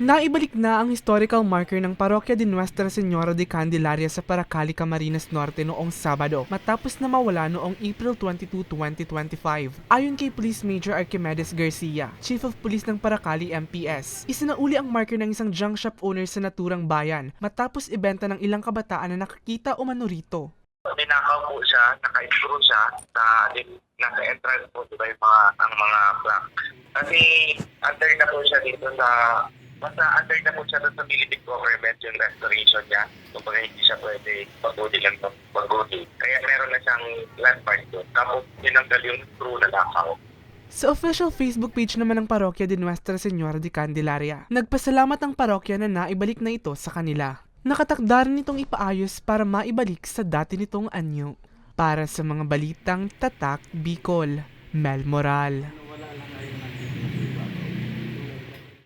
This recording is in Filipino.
Naibalik na ang historical marker ng parokya de Nuestra Senora de Candelaria sa Paracali, Camarines Norte noong Sabado matapos na mawala noong April 22, 2025. Ayon kay Police Major Archimedes Garcia, Chief of Police ng Paracali MPS, isinauli ang marker ng isang junk shop owner sa naturang bayan matapos ibenta ng ilang kabataan na nakakita o rito. Ninakaw po siya, naka-intro siya sa nasa entrance po, di ba yung mga, ang mga plaque. Kasi under na po siya dito sa, basta under na po siya sa Philippine government yung restoration niya. Kumbaga hindi siya pwede pagodi lang ng pagodi. Kaya meron na siyang landmark doon. Tapos tinanggal yung screw na nakaw. Sa official Facebook page naman ng parokya de Nuestra Senora de Candelaria, nagpasalamat ang parokya na naibalik na ito sa kanila. Nakatakda rin itong ipaayos para maibalik sa dati nitong anyo. Para sa mga balitang Tatak Bicol, Mel Moral.